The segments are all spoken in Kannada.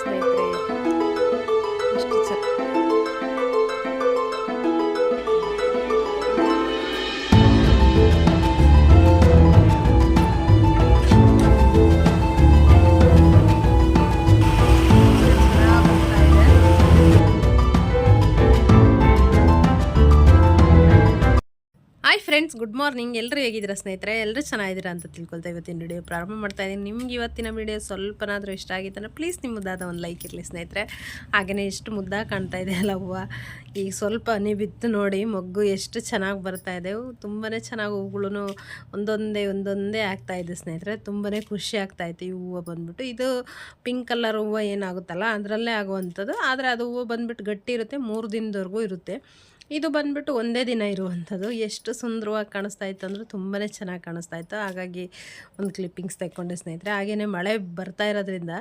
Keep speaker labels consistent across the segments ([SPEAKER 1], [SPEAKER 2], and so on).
[SPEAKER 1] ಸ್ನೇಹಿತರೆ ಫ್ರೆಂಡ್ಸ್ ಗುಡ್ ಮಾರ್ನಿಂಗ್ ಎಲ್ಲರೂ ಹೇಗಿದ್ದೀರಾ ಸ್ನೇಹಿತರೆ? ಎಲ್ಲರೂ ಚೆನ್ನಾಗಿದ್ದೀರಾ ಅಂತ ತಿಳ್ಕೊಳ್ತಾ ಇವತ್ತಿನ ವಿಡಿಯೋ ಪ್ರಾರಂಭ ಮಾಡ್ತಾ ಇದ್ದೀನಿ. ನಿಮ್ಗೆ ಇವತ್ತಿನ ವಿಡಿಯೋ ಸ್ವಲ್ಪನಾದರೂ ಇಷ್ಟ ಆಗಿತ್ತಂದ್ರೆ ಪ್ಲೀಸ್ ನಿಮ್ಮ ಮುದ್ದಾದ ಒಂದು ಲೈಕ್ ಇರಲಿ ಸ್ನೇಹಿತರೆ. ಹಾಗೆಯೇ ಎಷ್ಟು ಮುದ್ದಾಗಿ ಕಾಣ್ತಾ ಇದೆ ಅಲ್ಲ ಹೂವು ಈಗ ಸ್ವಲ್ಪ ಹನಿ ಬಿತ್ತು ನೋಡಿ ಮೊಗ್ಗು ಎಷ್ಟು ಚೆನ್ನಾಗಿ ಬರ್ತಾ ಇದೆ. ತುಂಬಾ ಚೆನ್ನಾಗಿ ಹೂಗಳು ಒಂದೊಂದೇ ಒಂದೊಂದೇ ಆಗ್ತಾ ಇದೆ ಸ್ನೇಹಿತರೆ. ತುಂಬಾ ಖುಷಿ ಆಗ್ತಾ ಇತ್ತು ಈ ಹೂವು ಬಂದ್ಬಿಟ್ಟು. ಇದು ಪಿಂಕ್ ಕಲರ್ ಹೂವು ಏನಾಗುತ್ತಲ್ಲ, ಅದರಲ್ಲೇ ಆಗುವಂಥದ್ದು. ಆದರೆ ಅದು ಹೂವು ಬಂದ್ಬಿಟ್ಟು ಗಟ್ಟಿ ಇರುತ್ತೆ, ಮೂರು ದಿನದವರೆಗೂ ಇರುತ್ತೆ. ಇದು ಬಂದ್ಬಿಟ್ಟು ಒಂದೇ ದಿನ ಇರುವಂಥದ್ದು. ಎಷ್ಟು ಸುಂದರವಾಗಿ ಕಾಣಿಸ್ತಾ ಇತ್ತು ಅಂದರೆ ತುಂಬಾ ಚೆನ್ನಾಗಿ ಕಾಣಿಸ್ತಾ ಇತ್ತು. ಹಾಗಾಗಿ ಒಂದು ಕ್ಲಿಪ್ಪಿಂಗ್ಸ್ ತೆಕ್ಕೊಂಡೆ ಸ್ನೇಹಿತರೆ. ಹಾಗೆಯೇ ಮಳೆ ಬರ್ತಾ ಇರೋದ್ರಿಂದ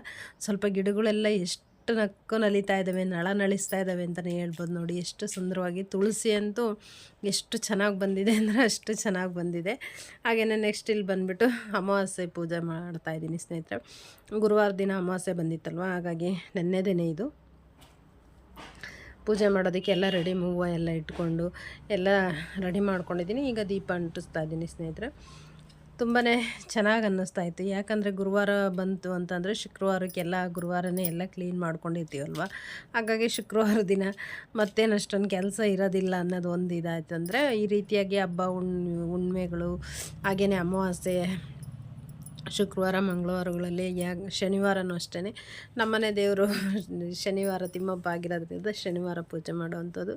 [SPEAKER 1] ಸ್ವಲ್ಪ ಗಿಡಗಳೆಲ್ಲ ಎಷ್ಟು ನಕ್ಕು ನಲಿತಾ ಇದ್ದಾವೆ ನಳ ನಳಿಸ್ತಾ ಇದ್ದಾವೆ ಅಂತಲೇ ಹೇಳ್ಬೋದು ನೋಡಿ. ಎಷ್ಟು ಸುಂದರವಾಗಿ ತುಳಸಿ ಅಂತೂ ಎಷ್ಟು ಚೆನ್ನಾಗಿ ಬಂದಿದೆ ಅಂದರೆ ಅಷ್ಟು ಚೆನ್ನಾಗಿ ಬಂದಿದೆ. ಹಾಗೆಯೇ ನೆಕ್ಸ್ಟ್ ಇಲ್ಲಿ ಬಂದುಬಿಟ್ಟು ಅಮಾವಾಸ್ಯೆ ಪೂಜೆ ಮಾಡ್ತಾ ಇದ್ದೀನಿ ಸ್ನೇಹಿತರೆ. ಗುರುವಾರ ದಿನ ಅಮಾವಾಸ್ಯೆ ಬಂದಿತ್ತಲ್ವ? ಹಾಗಾಗಿ ನೆನ್ನೆ ದಿನ ಇದು. ಪೂಜೆ ಮಾಡೋದಕ್ಕೆ ಎಲ್ಲ ರೆಡಿ ಮೂವ ಎಲ್ಲ ಇಟ್ಕೊಂಡು ಎಲ್ಲ ರೆಡಿ ಮಾಡ್ಕೊಂಡಿದ್ದೀನಿ. ಈಗ ದೀಪ ಅಂಟಿಸ್ತಾ ಇದ್ದೀನಿ ಸ್ನೇಹಿತರೆ. ತುಂಬಾ ಚೆನ್ನಾಗಿ ಅನ್ನಿಸ್ತಾ ಇತ್ತು. ಯಾಕಂದರೆ ಗುರುವಾರ ಬಂತು ಅಂತಂದರೆ ಶುಕ್ರವಾರಕ್ಕೆಲ್ಲ ಗುರುವಾರನೇ ಎಲ್ಲ ಕ್ಲೀನ್ ಮಾಡ್ಕೊಂಡಿರ್ತೀವಲ್ವ? ಹಾಗಾಗಿ ಶುಕ್ರವಾರ ದಿನ ಮತ್ತೇನು ಅಷ್ಟೊಂದು ಕೆಲಸ ಇರೋದಿಲ್ಲ ಅನ್ನೋದು ಒಂದು ಇದಾಯ್ತು ಅಂದರೆ ಈ ರೀತಿಯಾಗಿ ಹಬ್ಬ ಉಣ್ ಹುಣ್ಮೆಗಳು ಹಾಗೆಯೇ ಅಮಾವಾಸ್ಯೆ ಶುಕ್ರವಾರ, ಮಂಗಳವಾರಗಳಲ್ಲಿ ಯಾ, ಶನಿವಾರನೂ ಅಷ್ಟೇ. ನಮ್ಮನೆ ದೇವರು ಶನಿವಾರ ತಿಮ್ಮಪ್ಪ ಆಗಿರೋದ್ರಿಂದ ಶನಿವಾರ ಪೂಜೆ ಮಾಡುವಂಥದ್ದು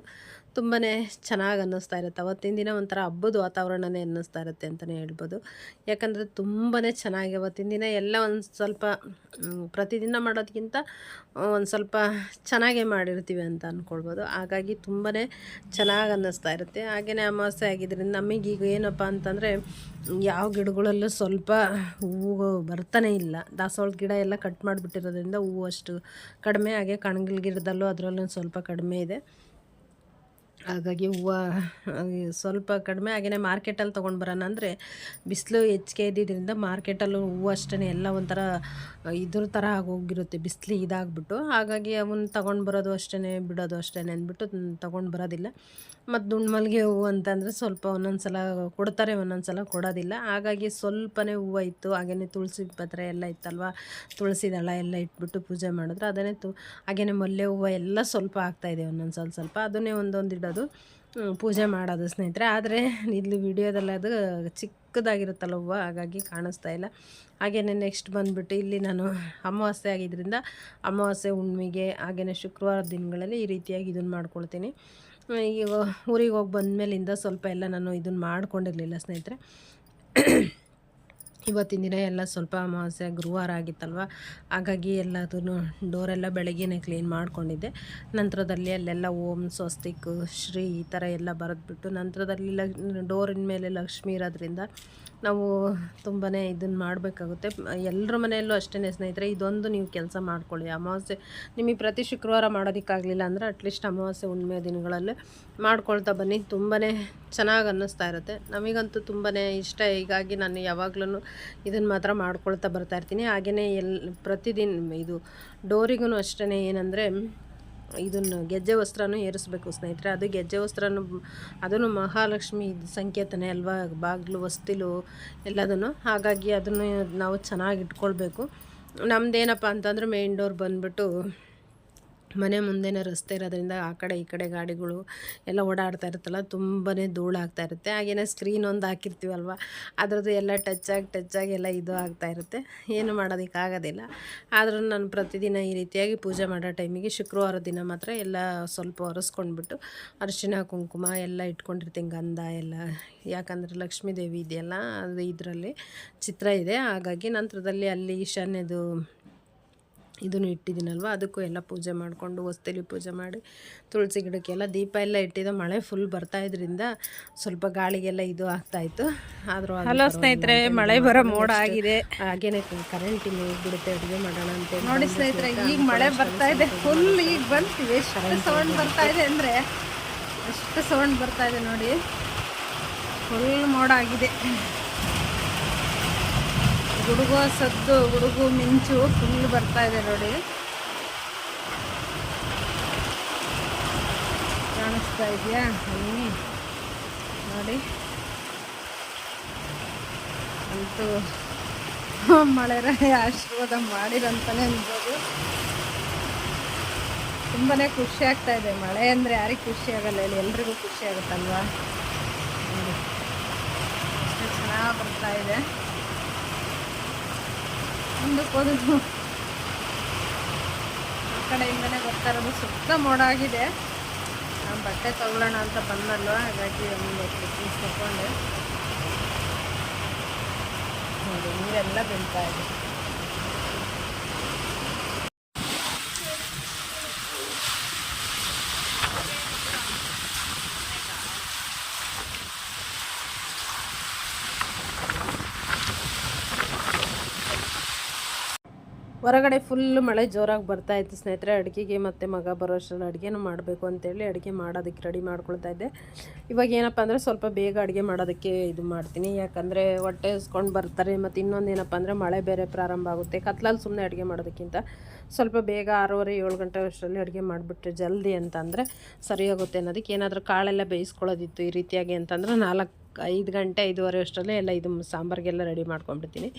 [SPEAKER 1] ತುಂಬಾ ಚೆನ್ನಾಗಿ ಅನ್ನಿಸ್ತಾ ಇರುತ್ತೆ. ಅವತ್ತಿನ ದಿನ ಒಂಥರ ಹಬ್ಬದ ವಾತಾವರಣನೇ ಅನ್ನಿಸ್ತಾ ಇರುತ್ತೆ ಅಂತಲೇ ಹೇಳ್ಬೋದು. ಯಾಕಂದರೆ ತುಂಬಾ ಚೆನ್ನಾಗಿ ಅವತ್ತಿನ ದಿನ ಎಲ್ಲ ಒಂದು ಸ್ವಲ್ಪ ಪ್ರತಿದಿನ ಮಾಡೋದಕ್ಕಿಂತ ಒಂದು ಸ್ವಲ್ಪ ಚೆನ್ನಾಗೇ ಮಾಡಿರ್ತೀವಿ ಅಂತ ಅಂದ್ಕೊಳ್ಬೋದು ಹಾಗಾಗಿ ತುಂಬಾ ಚೆನ್ನಾಗಿ ಅನ್ನಿಸ್ತಾ ಇರುತ್ತೆ. ಹಾಗೆಯೇ ಅಮಾವಾಸ್ಯೆ ಆಗಿದ್ದರಿಂದ ನಮಗೀಗ ಏನಪ್ಪ ಅಂತಂದರೆ, ಯಾವ ಗಿಡಗಳಲ್ಲೂ ಸ್ವಲ್ಪ ಹೂವು ಬರ್ತಾನೆ ಇಲ್ಲ. ದಾಸವಾಳ ಗಿಡ ಎಲ್ಲ ಕಟ್ ಮಾಡಿಬಿಟ್ಟಿರೋದ್ರಿಂದ ಹೂವು ಅಷ್ಟು ಕಡಿಮೆ ಹಾಗೆ ಕಣಗಿಲ್ ಗಿಡದಲ್ಲೂ ಅದರಲ್ಲೂ ಸ್ವಲ್ಪ ಕಡಿಮೆ ಇದೆ. ಹಾಗಾಗಿ ಹೂವು ಸ್ವಲ್ಪ ಕಡಿಮೆ ಹಾಗೆಯೇ ಮಾರ್ಕೆಟಲ್ಲಿ ತೊಗೊಂಡು ಬರೋಣ ಅಂದರೆ ಬಿಸಿಲು ಹೆಚ್ಚಿಗೆ ಇದ್ದಿದ್ದರಿಂದ ಮಾರ್ಕೆಟಲ್ಲೂ ಹೂವು ಅಷ್ಟೇ ಎಲ್ಲ ಒಂಥರ, ಇದ್ರ ಥರ ಆಗೋಗಿರುತ್ತೆ, ಬಿಸಿಲು ಇದಾಗ್ಬಿಟ್ಟು. ಹಾಗಾಗಿ ಅವನ್ನ ತೊಗೊಂಡು ಬರೋದು ಅಷ್ಟೇ ಬಿಡೋದು ಅಷ್ಟೇ ಅಂದ್ಬಿಟ್ಟು ತೊಗೊಂಡು ಬರೋದಿಲ್ಲ. ಮತ್ತು ದುಂಡು ಮಲ್ಲಿಗೆ ಹೂವು ಅಂತಂದರೆ ಸ್ವಲ್ಪ ಒಂದೊಂದು ಸಲ ಕೊಡ್ತಾರೆ ಒಂದೊಂದು ಸಲ ಕೊಡೋದಿಲ್ಲ. ಹಾಗಾಗಿ ಸ್ವಲ್ಪನೇ ಹೂವು ಇತ್ತು ಹಾಗೆಯೇ ತುಳಸಿ ಪತ್ರೆ ಎಲ್ಲ ಇತ್ತಲ್ವ, ತುಳಸಿ ದಳ ಎಲ್ಲ ಇಟ್ಬಿಟ್ಟು ಪೂಜೆ ಮಾಡಿದ್ರೆ ಅದನ್ನೇ ತು ಹಾಗೆಯೇ ಮಲ್ಲೆ ಹೂವು ಎಲ್ಲ ಸ್ವಲ್ಪ ಆಗ್ತಾಯಿದೆ ಒಂದೊಂದು ಸಲ ಸ್ವಲ್ಪ. ಅದನ್ನೇ ಒಂದೊಂದು ಇಡೋದು. ಹ್ಮ್, ಪೂಜೆ ಮಾಡೋದು ಸ್ನೇಹಿತರೆ. ಆದರೆ ಇಲ್ಲಿ ವಿಡಿಯೋದಲ್ಲಿ ಅದು ಚಿಕ್ಕದಾಗಿರುತ್ತಲ್ಲ ಹೂವು ಹಾಗಾಗಿ ಕಾಣಿಸ್ತಾ ಇಲ್ಲ. ಹಾಗೆಯೇ ನೆಕ್ಸ್ಟ್ ಬಂದುಬಿಟ್ಟು ಇಲ್ಲಿ ನಾನು ಅಮಾವಾಸ್ಯೆ ಆಗಿದ್ದರಿಂದ ಅಮಾವಾಸ್ಯೆ ಹುಣ್ಣಿಮೆಗೆ ಹಾಗೆಯೇ ಶುಕ್ರವಾರ ದಿನಗಳಲ್ಲಿ ಈ ರೀತಿಯಾಗಿ ಇದನ್ನು ಮಾಡ್ಕೊಳ್ತೀನಿ. ಈಗ ಊರಿಗೆ ಹೋಗಿ ಬಂದಮೇಲಿಂದ ಸ್ವಲ್ಪ ಎಲ್ಲ ನಾನು ಇದನ್ನು ಮಾಡ್ಕೊಂಡಿರಲಿಲ್ಲ ಸ್ನೇಹಿತರೆ. ಇವತ್ತಿನ ದಿನ ಎಲ್ಲ ಸ್ವಲ್ಪ ಅಮಾವಾಸ್ಯೆ, ಗುರುವಾರ ಆಗಿತ್ತಲ್ವ? ಹಾಗಾಗಿ ಎಲ್ಲದನ್ನು ಡೋರೆಲ್ಲ ಬೆಳಗ್ಗೆನೇ ಕ್ಲೀನ್ ಮಾಡಿಕೊಂಡಿದ್ದೆ. ನಂತರದಲ್ಲಿ ಅಲ್ಲೆಲ್ಲ ಓಂ, ಸ್ವಸ್ತಿಕ್, ಶ್ರೀ ಈ ಥರ ಎಲ್ಲ ಬರೆದ್ಬಿಟ್ಟು ನಂತರದಲ್ಲಿ ಲ ಡೋರಿನ ಮೇಲೆ ಲಕ್ಷ್ಮಿ ಇರೋದ್ರಿಂದ ನಾವು ತುಂಬಾ ಇದನ್ನು ಮಾಡಬೇಕಾಗುತ್ತೆ. ಎಲ್ಲರ ಮನೆಯಲ್ಲೂ ಅಷ್ಟೇ ಸ್ನೇಹಿತರೆ, ಇದೊಂದು ನೀವು ಕೆಲಸ ಮಾಡ್ಕೊಳ್ಳಿ. ಅಮಾವಾಸ್ಯೆ, ನಿಮಗೆ ಪ್ರತಿ ಶುಕ್ರವಾರ ಮಾಡೋದಕ್ಕಾಗಲಿಲ್ಲ ಅಂದರೆ ಅಟ್ಲೀಸ್ಟ್ ಅಮಾವಾಸ್ಯೆ ಹುಣ್ಣಿಮೆ ದಿನಗಳಲ್ಲಿ ಮಾಡ್ಕೊಳ್ತಾ ಬನ್ನಿ. ತುಂಬಾ ಚೆನ್ನಾಗಿ ಅನ್ನಿಸ್ತಾ ಇರುತ್ತೆ. ನಮಗಂತೂ ತುಂಬಾ ಇಷ್ಟ. ಹೀಗಾಗಿ ನಾನು ಯಾವಾಗಲೂ ಇದನ್ನು ಮಾತ್ರ ಮಾಡ್ಕೊಳ್ತಾ ಬರ್ತಾ ಇರ್ತೀನಿ. ಹಾಗೆಯೇ ಎಲ್, ಪ್ರತಿದಿನ ಇದು ಡೋರಿಗೂ ಅಷ್ಟೇ ಏನಂದರೆ ಇದನ್ನು ಗೆಜ್ಜೆ ವಸ್ತ್ರನೂ ಏರಿಸ್ಬೇಕು ಸ್ನೇಹಿತರೆ. ಅದು ಗೆಜ್ಜೆ ವಸ್ತ್ರನೂ, ಅದನ್ನು ಮಹಾಲಕ್ಷ್ಮಿ ಸಂಕೇತನೇ ಅಲ್ವಾ? ಬಾಗಿಲು ವಸ್ತಿಲು ಎಲ್ಲದನ್ನು. ಹಾಗಾಗಿ ಅದನ್ನು ನಾವು ಚೆನ್ನಾಗಿ ಇಟ್ಕೊಳ್ಬೇಕು. ನಮ್ಮದೇನಪ್ಪ ಅಂತಂದ್ರೆ ಮೇನ್ ಡೋರ್ ಬಂದುಬಿಟ್ಟು ಮನೆ ಮುಂದೆನೇ ರಸ್ತೆ ಇರೋದ್ರಿಂದ ಆ ಕಡೆ ಈ ಕಡೆ ಗಾಡಿಗಳು ಎಲ್ಲ ಓಡಾಡ್ತಾ ಇರುತ್ತಲ್ಲ ತುಂಬಾ ಧೂಳಾಗ್ತಾ ಇರುತ್ತೆ. ಹಾಗೇನೆ ಸ್ಕ್ರೀನ್ ಒಂದು ಹಾಕಿರ್ತೀವಲ್ವ, ಅದರದ್ದು ಎಲ್ಲ ಟಚ್ ಆಗಿ ಟಚ್ ಆಗಿ ಎಲ್ಲ ಇದು ಆಗ್ತಾ ಇರುತ್ತೆ. ಏನು ಮಾಡೋದಕ್ಕಾಗೋದಿಲ್ಲ ಆದರೂ ನಾನು ಪ್ರತಿದಿನ ಈ ರೀತಿಯಾಗಿ ಪೂಜೆ ಮಾಡೋ ಟೈಮಿಗೆ ಶುಕ್ರವಾರ ದಿನ ಮಾತ್ರ ಎಲ್ಲ ಸ್ವಲ್ಪ ಒರೆಸ್ಕೊಂಡ್ಬಿಟ್ಟು ಅರಿಶಿನ ಕುಂಕುಮ ಎಲ್ಲ ಇಟ್ಕೊಂಡಿರ್ತೀನಿ. ಗಂಧ ಎಲ್ಲ, ಯಾಕಂದರೆ ಲಕ್ಷ್ಮೀ ದೇವಿ ಇದೆಯಲ್ಲ, ಅದು ಇದರಲ್ಲಿ ಚಿತ್ರ ಇದೆ. ಹಾಗಾಗಿ ನಂತರದಲ್ಲಿ ಅಲ್ಲಿ ಈಶಾನ್ಯದು ಇದನ್ನು ಇಟ್ಟಿದ್ದೀನಲ್ವ? ಅದಕ್ಕೂ ಎಲ್ಲ ಪೂಜೆ ಮಾಡಿಕೊಂಡು ಹೊಸ್ತಿಲಿ ಪೂಜೆ ಮಾಡಿ ತುಳಸಿ ಗಿಡಕ್ಕೆಲ್ಲ ದೀಪ ಎಲ್ಲ ಇಟ್ಟಿದ್ದೆ ಮಳೆ ಫುಲ್ ಬರ್ತಾ ಇದ್ರಿಂದ ಸ್ವಲ್ಪ ಗಾಳಿಗೆಲ್ಲ ಇದು ಆಗ್ತಾಯಿತ್ತು ಆದರೂ
[SPEAKER 2] ಹಲೋ ಸ್ನೇಹಿತರೆ ಮಳೆ ಬರೋ ಮೋಡ ಆಗಿದೆ.
[SPEAKER 1] ಹಾಗೇನೆ ಕರೆಂಟ್ ಇಲ್ಲಿ ಬಿಡುತ್ತೆ ಅಡುಗೆ ಮಾಡೋಣ ಅಂತ
[SPEAKER 2] ನೋಡಿ ಸ್ನೇಹಿತರೆ ಈಗ ಮಳೆ ಬರ್ತಾ ಇದೆ. ಫುಲ್ ಈಗ ಬಂತು ಎಷ್ಟು ಸೌಂಡ್ ಬರ್ತಾ ಇದೆ ಅಂದರೆ ಎಷ್ಟು ಸೌಂಡ್ ಬರ್ತಾ ಇದೆ ನೋಡಿ. ಫುಲ್ ಮೋಡ ಆಗಿದೆ. ಗುಡುಗು ಸದ್ದು ಗುಡುಗು ಮಿಂಚು ಫುಲ್ ಬರ್ತಾ ಇದೆ ನೋಡಿ. ಕಾಣಿಸ್ತಾ ಇದೆಯಾ? ಅಲ್ಲಿ ನೋಡಿ. ಅಂತೂ ಮಳೆರ ಆಶೀರ್ವಾದ ಮಾಡಿರಂತಾನೆ ಅನ್ಬೋದು. ತುಂಬಾ ಖುಷಿ ಆಗ್ತಾ ಇದೆ. ಮಳೆ ಅಂದರೆ ಯಾರಿಗೆ ಖುಷಿ ಆಗಲ್ಲ? ಇಲ್ಲಿ ಎಲ್ರಿಗೂ ಖುಷಿ ಆಗುತ್ತಲ್ವಾ? ಚೆನ್ನಾಗಿ ಬರ್ತಾ ಇದೆ. ಮುಂದಕ್ಕೆ ಆ ಕಡೆಯಿಂದನೇ ಬರ್ತಾ ಇರೋದು ಸುತ್ತ ಮೋಡ ಆಗಿದೆ ನಾನು ಬಟ್ಟೆ ತಗೊಳ್ಳೋಣ ಅಂತ ಬಂದಲ್ವ? ಹಾಗಾಗಿ ಒಂದು ಕ್ಲಿಪ್ಪಿಂಗ್ಸ್ ತಗೊಂಡೆ. ನೋಡಿ, ನೀರೆಲ್ಲ ಬೀಳ್ತಾ ಇದೆ.
[SPEAKER 1] ಹೊರಗಡೆ ಫುಲ್ ಮಳೆ ಜೋರಾಗಿ ಬರ್ತಾ ಇತ್ತು. ಸ್ನೇಹಿತರೆ, ಅಡುಗೆಗೆ ಮತ್ತು ಮಗ ಬರೋ ಅಷ್ಟರಲ್ಲಿ ಅಡುಗೆನೂ ಮಾಡಬೇಕು ಅಂತೇಳಿ ಅಡುಗೆ ಮಾಡೋದಕ್ಕೆ ರೆಡಿ ಮಾಡ್ಕೊಳ್ತಾ ಇದ್ದೆ. ಇವಾಗ ಏನಪ್ಪ ಅಂದರೆ ಸ್ವಲ್ಪ ಬೇಗ ಅಡುಗೆ ಮಾಡೋದಕ್ಕೆ ಇದು ಮಾಡ್ತೀನಿ. ಯಾಕಂದರೆ ಹೊಟ್ಟೆ ಇಸ್ಕೊಂಡು ಬರ್ತಾರೆ. ಮತ್ತು ಇನ್ನೊಂದು ಏನಪ್ಪ ಅಂದರೆ ಮಳೆ ಬೇರೆ ಪ್ರಾರಂಭ ಆಗುತ್ತೆ. ಕತ್ಲಲ್ಲಿ ಸುಮ್ಮನೆ ಅಡುಗೆ ಮಾಡೋದಕ್ಕಿಂತ ಸ್ವಲ್ಪ ಬೇಗ ಆರೂವರೆ, ಏಳು ಗಂಟೆ ಅಷ್ಟರಲ್ಲಿ ಅಡುಗೆ ಮಾಡಿಬಿಟ್ರೆ ಜಲ್ದಿ ಅಂತಂದರೆ ಸರಿ ಹೋಗುತ್ತೆ ಅನ್ನೋದಕ್ಕೆ ಏನಾದರೂ ಕಾಳೆಲ್ಲ ಬೇಯಿಸ್ಕೊಳ್ಳೋದಿತ್ತು ಈ ರೀತಿಯಾಗಿ ಅಂತಂದ್ರೆ ನಾಲ್ಕು ಐದು ಗಂಟೆ ಐದುವರೆ ಅಷ್ಟರಲ್ಲೇ ಎಲ್ಲ ಇದು ಸಾಂಬಾರಿಗೆಲ್ಲ ರೆಡಿ ಮಾಡ್ಕೊಂಡ್ಬಿಡ್ತೀನಿ.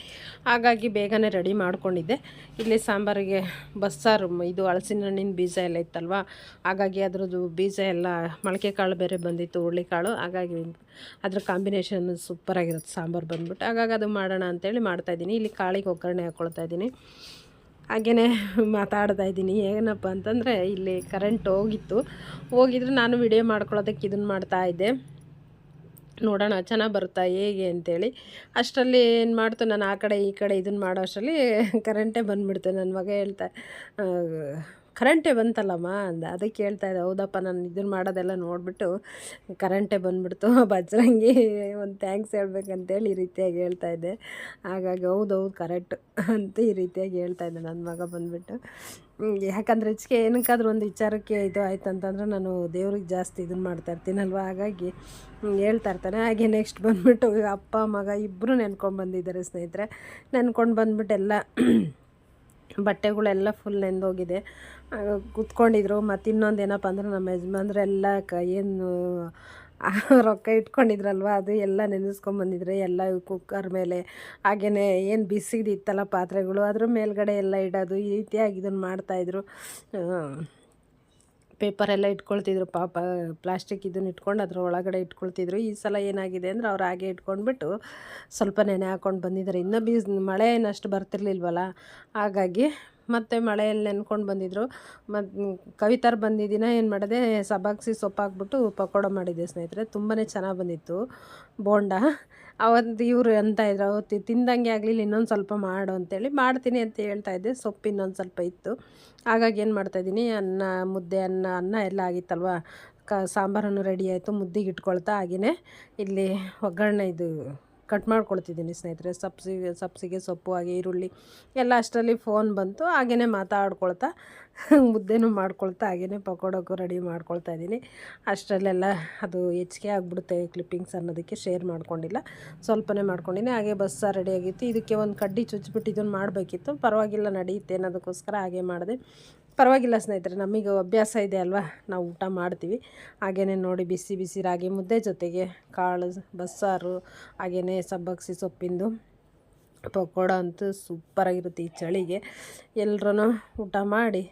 [SPEAKER 1] ಹಾಗಾಗಿ ಬೇಗನೆ ರೆಡಿ ಮಾಡ್ಕೊಂಡಿದ್ದೆ. ಇಲ್ಲಿ ಸಾಂಬಾರಿಗೆ ಬಸ್ಸಾರು, ಇದು ಹಳಸಿನ ಹಣ್ಣಿನ ಬೀಜ ಎಲ್ಲ ಇತ್ತಲ್ವ? ಹಾಗಾಗಿ ಅದರದ್ದು ಬೀಜ ಎಲ್ಲ ಮೊಳಕೆ ಕಾಳು ಬೇರೆ ಬಂದಿತ್ತು, ಹುರುಳಿಕಾಳು. ಹಾಗಾಗಿ ಅದ್ರ ಕಾಂಬಿನೇಷನ್ ಸೂಪರಾಗಿರುತ್ತೆ ಸಾಂಬಾರು ಬಂದ್ಬಿಟ್ಟು. ಹಾಗಾಗಿ ಅದು ಮಾಡೋಣ ಅಂತೇಳಿ ಮಾಡ್ತಾಯಿದ್ದೀನಿ ಇಲ್ಲಿ ಕಾಳಿಗೆ ಒಗ್ಗರಣೆ ಹಾಕ್ಕೊಳ್ತಾ ಇದ್ದೀನಿ. ಹಾಗೆಯೇ ಮಾತಾಡ್ತಾ ಇದ್ದೀನಿ. ಏನಪ್ಪ ಅಂತಂದರೆ ಇಲ್ಲಿ ಕರೆಂಟ್ ಹೋಗಿತ್ತು. ಹೋಗಿದ್ರೆ ನಾನು ವಿಡಿಯೋ ಮಾಡ್ಕೊಳ್ಳೋದಕ್ಕೆ ಇದನ್ನು ಮಾಡ್ತಾ ಇದ್ದೆ. ನೋಡೋಣ, ಚೆನ್ನಾಗಿ ಬರುತ್ತಾ, ಹೇಗೆ ಅಂತೇಳಿ. ಅಷ್ಟರಲ್ಲಿ ಏನು ಮಾಡ್ತು, ನಾನು ಆ ಕಡೆ ಈ ಕಡೆ ಇದನ್ನು ಮಾಡೋ ಅಷ್ಟರಲ್ಲಿ ಕರೆಂಟೇ ಬಂದುಬಿಡ್ತು. ನನ್ನ ಮಗ ಹೇಳ್ತಾ ಕರೆಂಟೇ ಬಂತಲ್ಲಮ್ಮ ಅಂದ. ಅದಕ್ಕೆ ಹೇಳ್ತಾ ಇದ್ದೆ, ಹೌದಪ್ಪ, ನಾನು ಇದನ್ನು ಮಾಡೋದೆಲ್ಲ ನೋಡಿಬಿಟ್ಟು ಕರೆಂಟೇ ಬಂದುಬಿಡ್ತು ಬಜರಂಗಿ ಒಂದು ಥ್ಯಾಂಕ್ಸ್ ಹೇಳ್ಬೇಕಂತೇಳಿ ಈ ರೀತಿಯಾಗಿ ಹೇಳ್ತಾ ಇದ್ದೆ. ಹಾಗಾಗಿ ಹೌದು ಹೌದು ಕರೆಕ್ಟ್ ಅಂತ ಈ ರೀತಿಯಾಗಿ ಹೇಳ್ತಾ ಇದ್ದೆ ನನ್ನ ಮಗ ಬಂದುಬಿಟ್ಟು. ಯಾಕಂದರೆ ಹೆಚ್ಚಿಗೆ ಏನಕ್ಕಾದ್ರೂ ಒಂದು ವಿಚಾರಕ್ಕೆ ಇದು ಆಯ್ತು ಅಂತಂದ್ರೆ ನಾನು ದೇವ್ರಿಗೆ ಜಾಸ್ತಿ ಇದನ್ನು ಮಾಡ್ತಾ ಇರ್ತೀನಲ್ವ? ಹಾಗಾಗಿ ಹೇಳ್ತಾ ಇರ್ತಾನೆ. ಹಾಗೆ ನೆಕ್ಸ್ಟ್ ಬಂದುಬಿಟ್ಟು ಅಪ್ಪ, ಮಗ ಇಬ್ಬರು ನೆನ್ಕೊಂಡು ಬಂದಿದ್ದಾರೆ ಸ್ನೇಹಿತರೆ. ನೆನ್ಕೊಂಡು ಬಂದ್ಬಿಟ್ಟು ಎಲ್ಲ ಬಟ್ಟೆಗಳೆಲ್ಲ ಫುಲ್ ನೆಂದೋಗಿದೆ. ಕೂತ್ಕೊಂಡಿದ್ರು. ಮತ್ತು ಇನ್ನೊಂದು ಏನಪ್ಪ ಅಂದ್ರೆ ನಮ್ಮ ಯಜಮಾನ್ರೆಲ್ಲ ಕ, ಏನು ರೊಕ್ಕ ಇಟ್ಕೊಂಡಿದ್ರಲ್ವ? ಅದು ಎಲ್ಲ ನೆನೆಸ್ಕೊಂಬಂದಿದ್ರೆ ಎಲ್ಲ ಕುಕ್ಕರ್ ಮೇಲೆ ಹಾಗೆಯೇ ಏನು ಬಿಸಿದಿತ್ತಲ್ಲ ಪಾತ್ರೆಗಳು, ಅದ್ರ ಮೇಲ್ಗಡೆ ಎಲ್ಲ ಇಡೋದು, ಈ ರೀತಿಯಾಗಿ ಇದನ್ನು ಮಾಡ್ತಾಯಿದ್ರು ಪೇಪರೆಲ್ಲ ಇಟ್ಕೊಳ್ತಿದ್ರು ಪಾಪ ಪ್ಲಾಸ್ಟಿಕ್ ಇದನ್ನ ಇಟ್ಕೊಂಡು ಅದ್ರ ಒಳಗಡೆ ಇಟ್ಕೊಳ್ತಿದ್ರು. ಈ ಸಲ ಏನಾಗಿದೆ ಅಂದರೆ ಅವ್ರು ಹಾಗೆ ಇಟ್ಕೊಂಡ್ಬಿಟ್ಟು ಸ್ವಲ್ಪ ನೆನೆ ಹಾಕ್ಕೊಂಡು ಬಂದಿದ್ದಾರೆ ಇನ್ನೂ ಬೀಸ್ ಮಳೆ ಏನಷ್ಟು ಬರ್ತಿರ್ಲಿಲ್ವಲ್ಲ? ಹಾಗಾಗಿ ಮತ್ತು ಮಳೆಯಲ್ಲಿ ನೆನ್ಕೊಂಡು ಬಂದಿದ್ದರು ಮತ್ತು ಕವಿತಾರ್ ಬಂದಿದ್ದೀನ ಏನು ಮಾಡಿದೆ ಸಬಾಕ್ಸಿ ಸೊಪ್ಪು ಹಾಕ್ಬಿಟ್ಟು ಪಕೋಡ ಮಾಡಿದ್ದೆ ಸ್ನೇಹಿತರೆ. ತುಂಬಾ ಚೆನ್ನಾಗಿ ಬಂದಿತ್ತು ಬೋಂಡ. ಅವತ್ತು ಇವರು ಅಂತ ಇದ್ರು. ಅವತ್ತು ತಿಂದಂಗೆ ಆಗಲಿಲ್ಲ, ಇನ್ನೊಂದು ಸ್ವಲ್ಪ ಮಾಡು ಅಂತೇಳಿ. ಮಾಡ್ತೀನಿ ಅಂತ ಹೇಳ್ತಾ ಇದ್ದೆ. ಸೊಪ್ಪು ಇನ್ನೊಂದು ಸ್ವಲ್ಪ ಇತ್ತು. ಹಾಗಾಗಿ ಏನು ಮಾಡ್ತಾಯಿದ್ದೀನಿ ಅನ್ನ, ಮುದ್ದೆ, ಅನ್ನ ಅನ್ನ ಎಲ್ಲ ಆಗಿತ್ತಲ್ವ? ಕ ಸಾಂಬಾರನ್ನು ರೆಡಿ ಆಯಿತು. ಮುದ್ದಿಗೆ ಇಟ್ಕೊಳ್ತಾ ಹಾಗೆಯೇ ಇಲ್ಲಿ ಒಗ್ಗರಣೆ ಇದು ಕಟ್ ಮಾಡ್ಕೊಳ್ತಿದ್ದೀನಿ ಸ್ನೇಹಿತರೆ. ಸಬ್ಸಿಗೆ ಸಬ್ಸಿಗೆ ಸೊಪ್ಪು, ಹಾಗೆ ಈರುಳ್ಳಿ ಎಲ್ಲ ಅಷ್ಟರಲ್ಲಿ ಫೋನ್ ಬಂತು. ಹಾಗೆಯೇ ಮಾತಾಡ್ಕೊಳ್ತಾ, ಮುದ್ದೆನೂ ಮಾಡ್ಕೊಳ್ತಾ ಹಾಗೆಯೇ ಪಕೋಡಕ್ಕೂ ರೆಡಿ ಮಾಡ್ಕೊಳ್ತಾ ಇದ್ದೀನಿ. ಅಷ್ಟರಲ್ಲೆಲ್ಲ ಅದು ಹೆಚ್ಚಿಗೆ ಆಗಿಬಿಡುತ್ತೆ ಕ್ಲಿಪ್ಪಿಂಗ್ಸ್ ಅನ್ನೋದಕ್ಕೆ ಶೇರ್ ಮಾಡ್ಕೊಂಡಿಲ್ಲ. ಸ್ವಲ್ಪನೇ ಮಾಡ್ಕೊಂಡಿನಿ. ಹಾಗೆ ಬಸ್ಸ ರೆಡಿ ಆಗಿತ್ತು. ಇದಕ್ಕೆ ಒಂದು ಕಡ್ಡಿ ಚುಚ್ಚಿಬಿಟ್ಟು ಇದನ್ನು ಮಾಡಬೇಕಿತ್ತು. ಪರವಾಗಿಲ್ಲ ನಡೆಯುತ್ತೆ ಅನ್ನೋದಕ್ಕೋಸ್ಕರ ಹಾಗೆ ಮಾಡಿದೆ. ಪರವಾಗಿಲ್ಲ ಸ್ನೇಹಿತರೆ ನಮಗೆ ಅಭ್ಯಾಸ ಇದೆ ಅಲ್ವಾ? ನಾವು ಊಟ ಮಾಡ್ತೀವಿ. ಹಾಗೆಯೇ ನೋಡಿ ಬಿಸಿ ಬಿಸಿ ರಾಗಿ ಮುದ್ದೆ ಜೊತೆಗೆ ಕಾಳು, ಬಸ್ಸಾರು ಹಾಗೆಯೇ ಸಬ್ಬಗ್ಸಿ ಸೊಪ್ಪಿಂದು, ಪಕೋಡ ಅಂತೂ ಸೂಪರಾಗಿರುತ್ತೆ ಈ ಚಳಿಗೆ. ಎಲ್ರೂ ಊಟ ಮಾಡಿ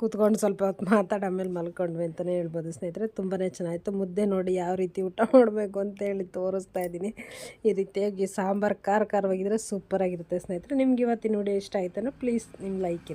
[SPEAKER 1] ಕೂತ್ಕೊಂಡು ಸ್ವಲ್ಪ ಹೊತ್ತು ಮಾತಾಡಿ ಆಮೇಲೆ ಮಲ್ಕೊಂಡ್ವಿ ಅಂತಲೇ ಹೇಳ್ಬೋದು ಸ್ನೇಹಿತರೆ. ತುಂಬಾ ಚೆನ್ನಾಗಿತ್ತು. ಮುದ್ದೆ ನೋಡಿ ಯಾವ ರೀತಿ ಊಟ ಮಾಡಬೇಕು ಅಂತೇಳಿ ತೋರಿಸ್ತಾ ಇದ್ದೀನಿ. ಈ ರೀತಿಯಾಗಿ ಸಾಂಬಾರು ಖಾರ ಖಾರವಾಗಿದ್ದರೆ ಸೂಪರಾಗಿರುತ್ತೆ ಸ್ನೇಹಿತರೆ. ನಿಮ್ಗೆ ಇವತ್ತಿನ ನೋಡಿ ಇಷ್ಟ ಆಯ್ತಾನೋ ಪ್ಲೀಸ್ ನಿಮ್ಮ ಲೈಕ್ ಇರಿ.